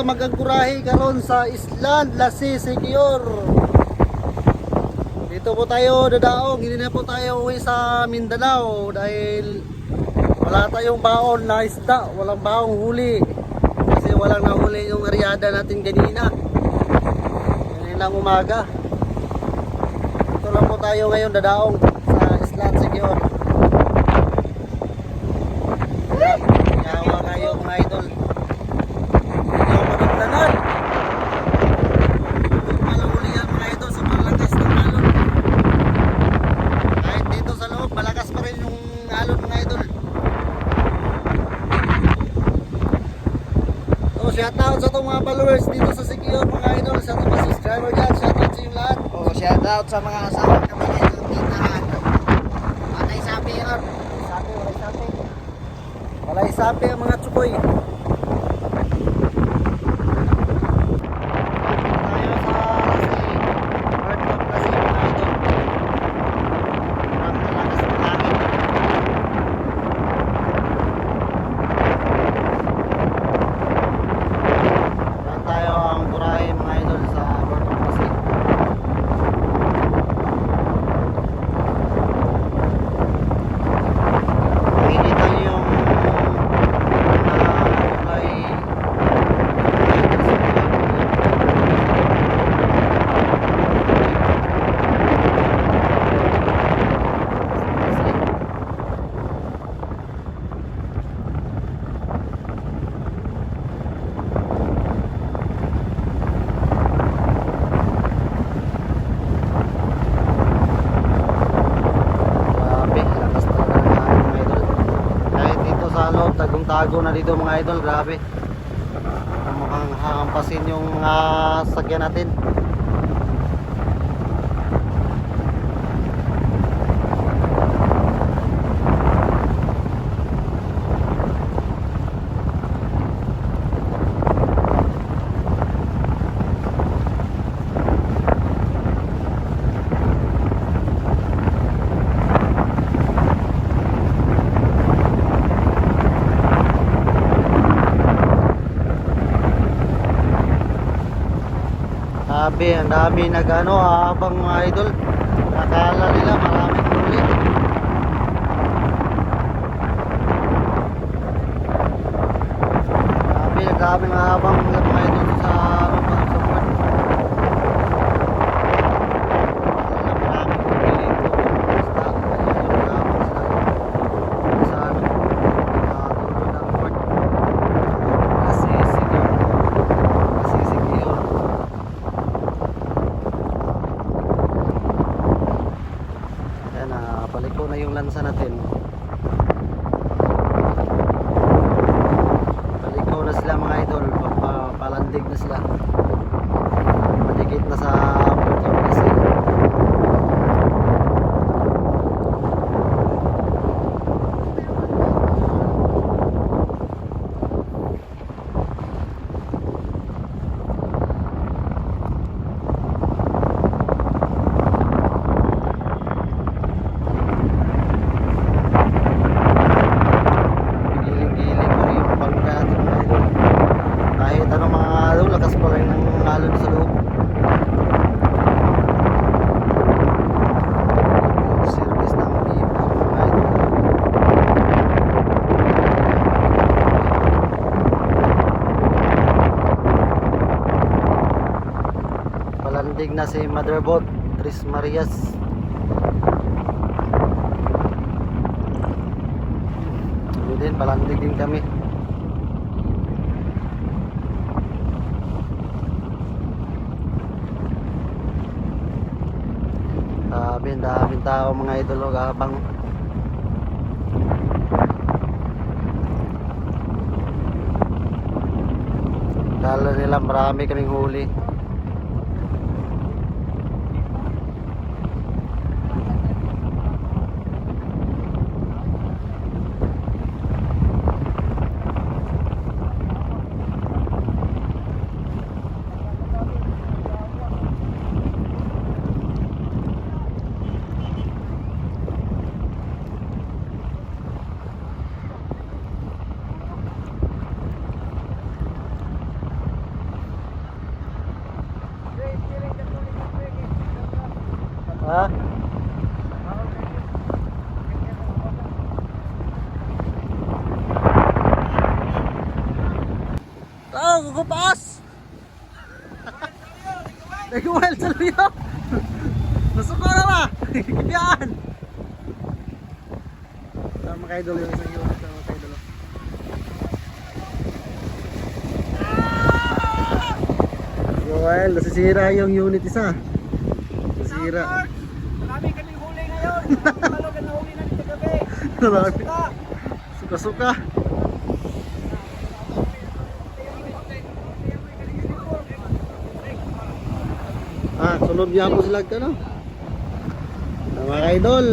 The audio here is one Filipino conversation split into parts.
ta magangkurahe karon sa Island Lasi Secure. Dito po tayo dadaong, hindi na po tayo uwi sa Mindanao dahil wala tayong baon na isda, walang baong huli. Kasi walang nahuli yung aryada natin kanina. Kaninang umaga. Dito lang po tayo ngayon dadaong sa Island Secure. Yawa kayo mga idol. Hindi ako magaglanan. Walang huli yan mga idol sa malakas ng alon. Kahit dito sa loob, malakas pa rin yung alon mga idol. So, shoutout sa itong mga followers dito sa Secure mga idol. Sa itong mga subscriber dyan. Shoutout sa yung lahat. Oh, shout out sa mga asawa naman ito tindahan. Patay sabi yun. Sapi, walay sapi. Walay sapi ang mga tsukoy. Tayo sa Lasi. World Cup Lasi mga idol. Ang malakas ng hangin. Yan tayo ang burahe mga idol sa World Cup Lasi. Makikita niyo yung uh, ay Grabe, lakas talaga ng hangin, mga idol. Kahit dito sa tagong-tago na dito mga idol, grabe. Mukhang hahampasin yung mga sakyan natin. Grabe, ang dami nag-ano, habang mga idol. Nakala nila maraming huli. Grabe, habang mga idol sa buwan. Maraming huli ito. Basta, ayun yung habang sila. Sa ano, sa dulo ng port. Kasi siguro, kasi siguro. Ayan na, paliko na yung lansa natin. Paliko na sila mga idol, pa- palandig na sila. Madikit na sa Puerto kasi. Giling-giling ko yung bangka natin mga idol. Kahit ano mga idol, lakas pa rin ng alon sa loob. Yung service ng pipa mga idol. Palandig Motherboat, Tris Marias. Kami din, palandig din kami. Sabi, daming tao mga idol oh, habang Kala nila marami kaming huli. Ha? Oh, gugupas! Nag-uwel sa luyo! Nasuko na ba? Yan! Tama kayo dulo yung isang yun. Tama kayo dulo. Joel, nasisira yung unit isa. Nasisira. Nasisira. Marami. Suka-suka. Ah, sunod niya po sila ka, no? Ah, Mga idol.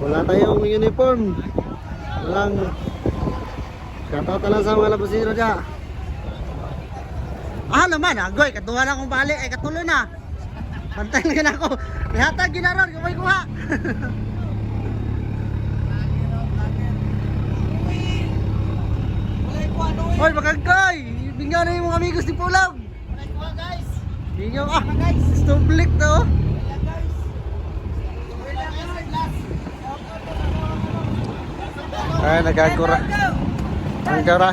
Wala tayong uniform. Walang na lang sa mga labasino dyan. Ah, naman, agoy, katuwa na akong bali, ay katuloy na. Pantay na na ako. Lahat ginaron, kumay kuha. Hoy, makagkay! Bingyan na yung mga amigos ni Pulang! Bingyan ah! Stublik to! Ay, nagagura. Nagagura.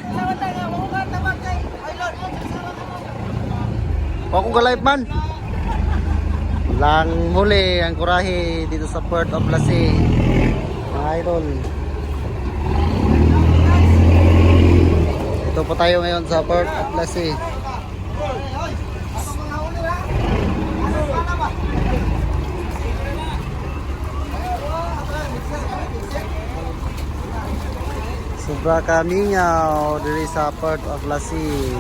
O kung ka-live man. Lang huli ang kurahe dito sa Port of Lassie. Mga idol. Ito po tayo ngayon sa Port of Lassie. Sobra kamingaw diri sa Port of Lassie.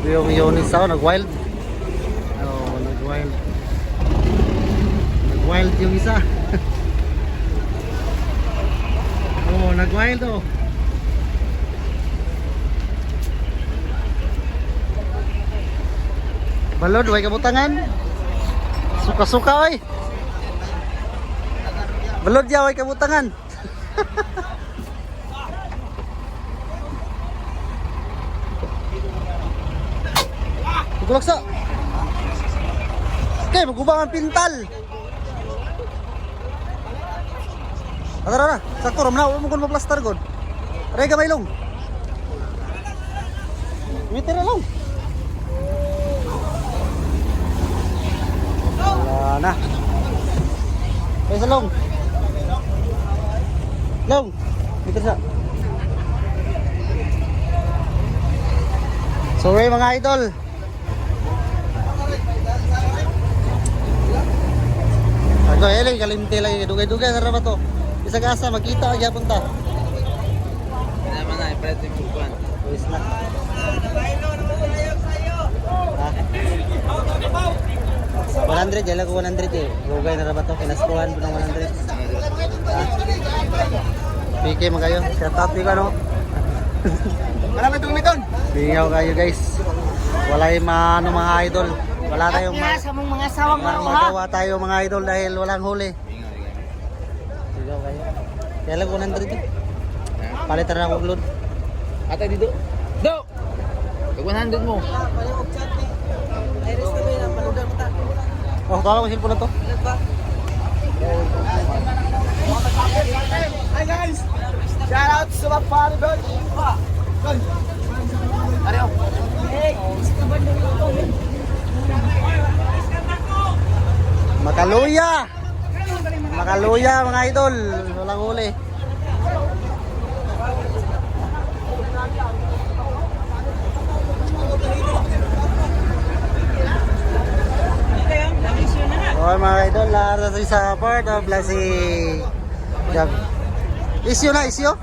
Ito yung unit sa nag-wild. Oh, nag-wild. Nag-wild yung isa. oh, nag-wild oh. Balod, way kabutangan. Suka-suka oy. Balod ya way kabutangan. Kulaksa. Okay, magubang ang pintal. Tara na, sakto ram na, mo kun plaster god. Aray gamay long. Na long. Wala na. Kaya sa long. Long. Meter sa. Sorry mga idol. Ako eling kalimti lagi dugay-dugay sa rabat Isa asa makita gyapon ta. Naman na, ipalit yung buwan. Wis na. Ha? 100, jala ko 100 eh. Rugay na rabat to, kinaskuhan po ng 100. Ha? PK magayo, shout out di ka no? Marami itong miton. Bingaw kayo guys. Wala yung mga, ano, mga idol. Wala tayong ma sa mga sawang ma magawa tayo mga idol dahil walang huli. Bingaw kayo. Kaya lang 100 eh. Palitan na akong load. Ata dito. Do! Tag 100 mo. Oh, tawa ko cellphone na to. Hi guys! Shout out sa mga pare boy! Ariyo! Makaluya! Makaluya mga idol. Walang huli. Okay mga idol, lahat na sa Port of Lassie. Jab. Isyo na, isyo?